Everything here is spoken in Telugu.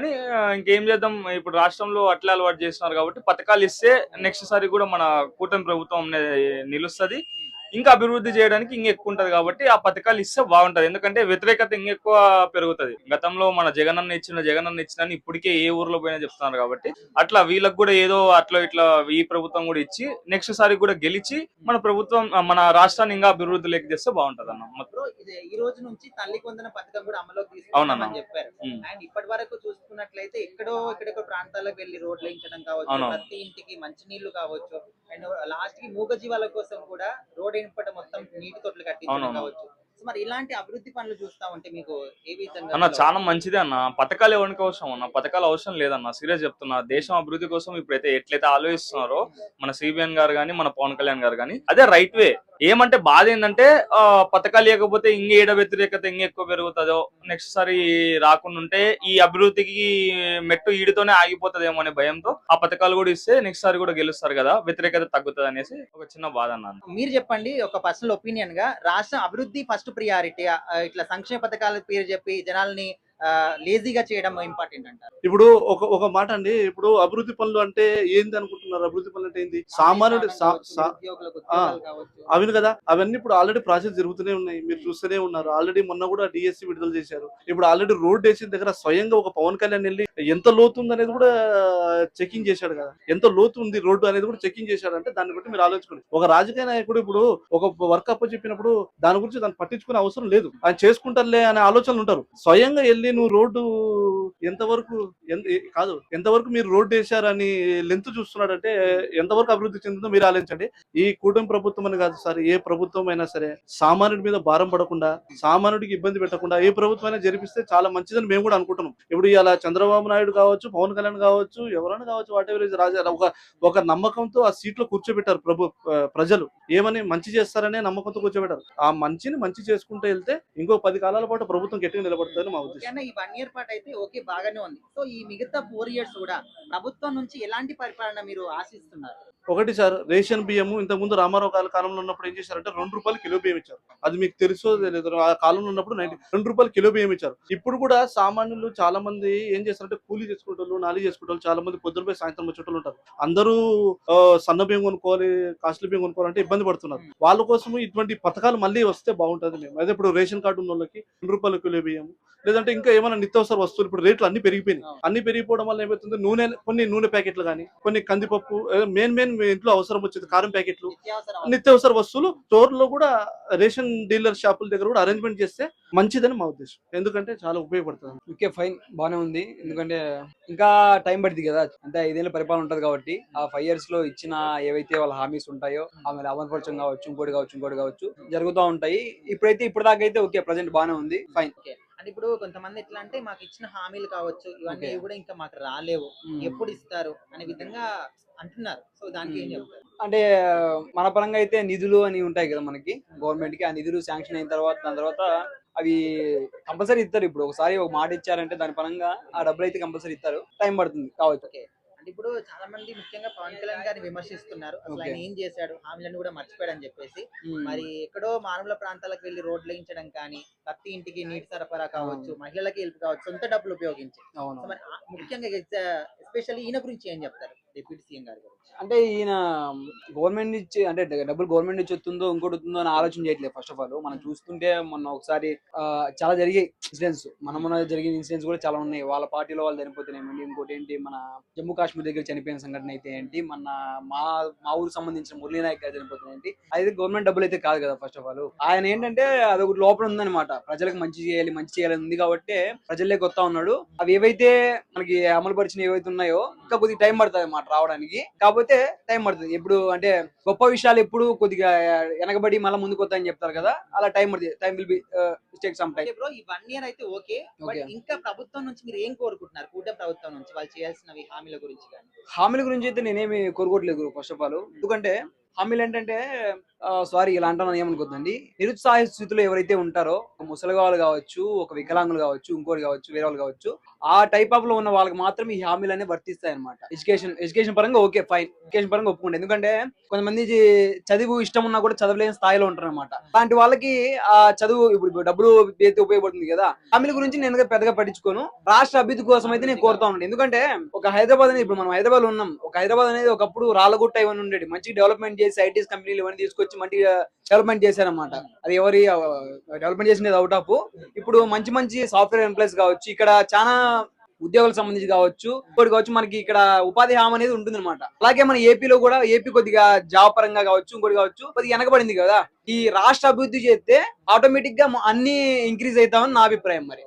అని ఇంకేం చేద్దాం ఇప్పుడు రాష్ట్రంలో అట్లా అలవాటు చేస్తున్నారు కాబట్టి పథకాలు ఇస్తే నెక్స్ట్ సారి కూడా మన కూటమి ప్రభుత్వం నిలుస్తుంది. ఇంకా అభివృద్ధి చేయడానికి ఇంకా ఎక్కువ ఉంటది కాబట్టి ఆ పథకాలు ఇస్తే బాగుంటది. ఎందుకంటే వ్యతిరేకత ఇంకా ఎక్కువ పెరుగుతది. గతంలో మన జగనన్న ఇచ్చిన జగనన్న ఇచ్చిన ఇప్పటికే ఏ ఊర్లో పోయినా చెప్తున్నారు కాబట్టి అట్లా వీళ్ళకి కూడా ఏదో అట్లా ఇట్లా ఈ ప్రభుత్వం కూడా ఇచ్చి నెక్స్ట్ సారి కూడా గెలిచి మన ప్రభుత్వం మన రాష్ట్రాన్ని ఇంకా అభివృద్ధి లెక్క చేస్తే బాగుంటది అన్న మొత్తం. ఈ రోజు నుంచి తల్లి కొందన పథకం కూడా అమలులోకి. తీసుకున్నామని చెప్పారు. అండ్ ఇప్పటి వరకు చూసుకున్నట్లయితే ఎక్కడో ఎక్కడెక్కడో ప్రాంతాలకు వెళ్ళి రోడ్లు వేయించడం కావచ్చు. ప్రతి ఇంటికి మంచినీళ్ళు కావచ్చు అండ్ లాస్ట్కి మూగజీవాల కోసం కూడా రోడ్ వేయింపడం మొత్తం నీటి తొట్లు కట్టించడం. కావచ్చు మరి ఇలాంటి అభివృద్ధి పనులు చూస్తా ఉంటే మీకు ఏ విధంగా అన్న చాలా మంచిదే అన్న పథకాలు ఎవరికి అవసరం అన్న పథకాలు అవసరం లేదన్న సీరియస్ చెప్తున్నా దేశం అభివృద్ధి కోసం ఇప్పుడైతే ఎట్లయితే ఆలోచిస్తున్నారో మన సిబిఎన్ గారు కానీ మన పవన్ కళ్యాణ్ గారు కానీ అదే రైట్ వే ఏమంటే బాధ ఏంటంటే పథకాలు లేకపోతే ఇంక ఏడ వ్యతిరేకత ఇంక ఎక్కువ పెరుగుతుందో నెక్స్ట్ సారి రాకుండా ఉంటే ఈ అభివృద్ధికి మెట్టు ఈడితోనే ఆగిపోతుందేమో అనే భయంతో ఆ పథకాలు కూడా ఇస్తే నెక్స్ట్ సారి కూడా గెలుస్తారు కదా వ్యతిరేకత తగ్గుతుంది అనేసి ఒక చిన్న బాధ అన్నాను. మీరు చెప్పండి ఒక పర్సనల్ ఒపీనియన్గా రాష్ట్ర అభివృద్ధి ఫస్ట్ ప్రియారిటీ ఇట్లా సంక్షేమ పథకాల పేరు చెప్పి జనాల్ని లేజీగా చేయడం ఇంపార్టెంట్ అంటారు. ఇప్పుడు ఒక ఒక మాట అండి ఇప్పుడు అభివృద్ధి పనులు అంటే ఏంది అనుకుంటున్నారు? అభివృద్ధి పనులు అంటే ఏంది? సామాన్యుడు సా- సా- ఉద్యోగులకు ఆ. ఉద్యోగాలు కావచ్చు. అవి కదా? అవన్నీ ఇప్పుడు ఆల్రెడీ ప్రాసెస్ జరుగుతూనే ఉన్నాయి. మీరు చూస్తూనే ఉన్నారు. ఆల్రెడీ మొన్న కూడా డిఎస్సి విడుదల చేశారు. ఇప్పుడు ఆల్రెడీ రోడ్ వేసిన దగ్గర స్వయంగా ఒక పవన్ కళ్యాణ్ వెళ్ళి ఎంత లోతు ఉంది అనేది కూడా చెకింగ్ చేశాడు కదా. ఎంత లోతు ఉంది రోడ్డు అనేది కూడా చెకింగ్ చేశాడు అంటే దాన్ని బట్టి మీరు ఆలోచించుకోండి. ఒక రాజకీయ నాయకుడు ఇప్పుడు ఒక వర్క్ అప్ చెప్పినప్పుడు దాని గురించి దాన్ని పట్టించుకునే అవసరం లేదు. ఆయన చేసుకుంటారులే అనే ఆలోచనలు ఉంటారు. స్వయంగా వెళ్ళి నువ్వు రోడ్డు ఎంతవరకు ఎంత కాదు ఎంతవరకు మీరు రోడ్డు వేశారని లెంత్ చూస్తున్నాడంటే ఎంతవరకు అభివృద్ధి చెందిందో మీరు ఆలోచించండి. ఈ కూటమి ప్రభుత్వం అని కాదు సార్ ఏ ప్రభుత్వం అయినా సరే సామాన్యుడి మీద భారం పడకుండా సామాన్యుడికి ఇబ్బంది పెట్టకుండా ఏ ప్రభుత్వం అయినా జరిపిస్తే చాలా మంచిదని మేము కూడా అనుకుంటున్నాం. ఇప్పుడు ఇలా చంద్రబాబు నాయుడు కావచ్చు పవన్ కళ్యాణ్ కావచ్చు ఎవరైనా కావచ్చు వాట్ ఎవరేజ్ రాజా ఒక ఒక నమ్మకంతో ఆ సీట్లో కూర్చోబెట్టారు ప్రభు ప్రజలు. ఏమని మంచి చేస్తారనే నమ్మకంతో కూర్చోబెట్టారు. ఆ మంచిని మంచి చేసుకుంటూ వెళ్తే ఇంకో పది కాలాల పాటు ప్రభుత్వం గట్టిగా నిలబడుతుందని మా ఉద్దేశం. ఈ వన్ ఇయర్ పాటు అయితే ఓకే బాగానే ఉంది. సో ఈ మిగతా ఫోర్ ఇయర్స్ కూడా ప్రభుత్వం నుంచి ఎలాంటి పరిపాలన మీరు ఆశిస్తున్నారు? ఒకటి సార్ రేషన్ బియ్యము ఇంతకుముందు రామారావు కాల కాలంలో ఉన్నప్పుడు ఏం చేశారంటే రెండు రూపాయలు కిలో బియ్యం ఇచ్చారు. అది మీకు తెలుసో తెలియదు ఆ కాలంలో ఉన్నప్పుడు నైన్టీ రెండు రూపాయలు కిలో బియ్యం ఇచ్చారు. ఇప్పుడు కూడా సామాన్యులు చాలా మంది ఏం చేస్తారంటే కూలీ చేసుకుంటారు నాలి చేసుకుంటారు చాలా మంది పొద్దున పోయి సాయంత్రం వచ్చేటోళ్ళు ఉంటారు. అందరూ సన్న బియ్యం కొనుక్కోవాలి కాస్ట్లీ బియ్యం కొనుక్కోవాలంటే ఇబ్బంది పడుతున్నారు. వాళ్ళ కోసం ఇటువంటి పథకాలు మళ్ళీ వస్తే బాగుంటుంది మేము. అదే ఇప్పుడు రేషన్ కార్డు ఉన్న వాళ్ళకి రెండు రూపాయల కిలో బియ్యం లేదంటే ఇంకా ఏమైనా నిత్యావసర వస్తువులు ఇప్పుడు రేట్లు అన్ని పెరిగిపోయినాయి. అన్ని పెరిగిపోవడం వల్ల ఏమవుతుంది? నూనె కొన్ని నూనె ప్యాకెట్లు కానీ కొన్ని కందిపప్పు మెయిన్ మెయిన్ ఇంట్లో అవసరం వచ్చేది కారం ప్యాకెట్లు నిత్యావసర వస్తువులు స్టోర్లో కూడా రేషన్ డీలర్ షాపుల దగ్గర కూడా అరేంజ్మెంట్ చేస్తే మంచిదని మా ఉద్దేశం. ఎందుకంటే చాలా ఉపయోగపడుతుంది. Okay fine. బాగానే ఉంది. ఎందుకంటే ఇంకా టైం పడుతుంది కదా. అంటే ఐదేళ్ళ పరిపాలన ఉంటది కాబట్టి ఆ ఫైవ్ ఇయర్స్లో ఇచ్చిన ఏవైతే వాళ్ళ హామీస్ ఉంటాయో ఆమె అమలుపరచం కావచ్చు ఇంకోటి కావచ్చు ఇంకోటి కావచ్చు జరుగుతూ ఉంటాయి. ఇప్పుడైతే ఇప్పుడు దాకా అయితే ఓకే ప్రజెంట్ బాగానే ఉంది. ఫైన్ అంటే ఇప్పుడు కొంతమంది ఎట్లా అంటే మాకు ఇచ్చిన హామీలు కావచ్చు ఇవన్నీ. కూడా ఇంకా మాకు రాలేవు. ఎప్పుడు ఇస్తారు అనే విధంగా అంటున్నారు. సో దానికి ఏం. చెప్తారు? అంటే మన పరంగా అయితే నిధులు అని ఉంటాయి కదా మనకి గవర్నమెంట్కి ఆ నిధులు శాంక్షన్ అయిన తర్వాత దాని తర్వాత అవి కంపల్సరీ ఇస్తారు. ఇప్పుడు ఒకసారి ఒక మాట ఇచ్చారంటే దాని పరంగా ఆ డబ్బులు అయితే కంపల్సరీ ఇస్తారు. టైం పడుతుంది కావచ్చు. అంటే ఇప్పుడు చాలా మంది ముఖ్యంగా పవన్ కళ్యాణ్ గారిని విమర్శిస్తున్నారు. అసలు ఆయన. ఏం చేశాడు? హామీలను కూడా మర్చిపోయాడని చెప్పేసి. మరి ఎక్కడో మానవుల ప్రాంతాలకు వెళ్ళి రోడ్లు వేయించడం కానీ ప్రతి ఇంటికి నీటి సరఫరా కావచ్చు మహిళలకి హెల్ప్ కావచ్చు సొంత డబ్బులు ఉపయోగించి. మరి ముఖ్యంగా ఎస్పెషల్లీ ఈయన గురించి ఏం చెప్తారు? డిప్యూటీ సీఎం గారి అంటే ఈయన గవర్నమెంట్ నుంచి అంటే డబ్బులు గవర్నమెంట్ నుంచి వస్తుందో ఇంకోటి వస్తుందో అని ఆలోచన చేయట్లేదు ఫస్ట్ ఆఫ్ ఆల్ మనం చూస్తుంటే మొన్న ఒకసారి చాలా జరిగే ఇన్సిడెంట్స్ మన మన జరిగిన ఇన్సిడెంట్స్ కూడా చాలా ఉన్నాయి. వాళ్ళ పార్టీలో వాళ్ళు చనిపోతున్నాయండి ఇంకోటి ఏంటి మన జమ్మూ కాశ్మీర్ దగ్గర చనిపోయిన సంఘటన అయితే ఏంటి మన మా మా ఊరికి సంబంధించిన మురళీ నాయక్ గారు చనిపోతున్నాయి ఏంటి అయితే గవర్నమెంట్ డబ్బులు అయితే కాదు కదా ఫస్ట్ ఆఫ్ ఆల్ ఆయన ఏంటంటే అదొకటి లోపల ఉందన్నమాట. ప్రజలకు మంచి చేయాలి మంచి చేయాలని ఉంది కాబట్టి ప్రజల్లోకి వస్తా ఉన్నాడు. అవి ఏవైతే మనకి అమలు పరిచిన ఏవైతే ఉన్నాయో ఇంకా కొద్దిగా టైం పడుతుంది అన్నమాట రావడానికి. కాకపోతే టైం పడుతుంది. ఇప్పుడు అంటే గొప్ప విషయాలు ఎప్పుడు కొద్దిగా వెనకబడి మళ్ళీ ముందుకు వస్తాయని చెప్తారు కదా అలా టైం పడుతుంది. Time will be take some time bro ఈ వన్ ఇయర్ అయితే ఓకే బట్. ఇంకా ప్రభుత్వం నుంచి మీరు ఏం కోరుకుంటున్నారు? కూటమి ప్రభుత్వం నుంచి వాళ్ళు చేయాల్సినవి హామీల గురించి కానీ. హామీల గురించి అయితే నేనేమి కోరుకోవట్లేదు ఫస్ట్ ఆఫ్ ఆల్ ఎందుకంటే హామీలు ఏంటంటే సారీ ఇలా అంటాను ఏమనుకోద్దండి. నిరుత్సాహ స్థితిలో ఎవరైతే ఉంటారో ఒక ముసలి వాళ్ళు కావచ్చు ఒక వికలాంగులు కావచ్చు ఇంకోటి కావచ్చు వేరే వాళ్ళు కావచ్చు ఆ టైప్ ఆఫ్లో ఉన్న వాళ్ళకి మాత్రం ఈ హామీలు అనేవి వర్తిస్తాయి అనమాట ఎడ్యుకేషన్ ఎడ్యుకేషన్ పరంగా ఓకే ఫైన్ ఎడ్యుకేషన్ పరంగా ఒప్పుకోండి. ఎందుకంటే కొంతమంది చదువు ఇష్టం ఉన్నా కూడా చదవలేని స్థాయిలో ఉంటారు అనమాట అలాంటి వాళ్ళకి ఆ చదువు ఇప్పుడు డబ్బులు అయితే ఉపయోగపడుతుంది కదా హామీల గురించి నేను పెద్దగా పట్టించుకోను? రాష్ట్ర అభివృద్ధి కోసం అయితే నేను కోరుతా ఉన్నాను ఎందుకంటే ఒక హైదరాబాద్ అనేది ఇప్పుడు మనం హైదరాబాద్లో ఉన్నాం. ఒక హైదరాబాద్ అనేది ఒకప్పుడు రాళ్ళగుట్ట ఇవన్నీ ఉండేది మంచి డెవలప్మెంట్ చేసి ఐటీస్ కంపెనీలు ఇవన్నీ తీసుకొచ్చి మంచిగా డెవలప్మెంట్ చేశారన్నమాట. అది ఎవరి డెవలప్మెంట్ చేసినది అవుట్ ఆఫ్. ఇప్పుడు మంచి మంచి సాఫ్ట్వేర్ ఎంప్లాయీస్ కావచ్చు ఇక్కడ చాలా ఉద్యోగాలకు సంబంధించి కావచ్చు ఇంకోటి కావచ్చు మనకి ఇక్కడ ఉపాధి హామీ అనేది ఉంటుంది అనమాట అలాగే మన ఏపీలో కూడా ఏపీ కొద్దిగా జాబ్ పరంగా కావచ్చు ఇంకోటి కావచ్చు కొద్దిగా వెనకబడింది కదా. ఈ రాష్ట్ర అభివృద్ధి చేస్తే ఆటోమేటిక్గా అన్ని ఇంక్రీజ్ అవుతామని నా అభిప్రాయం మరి.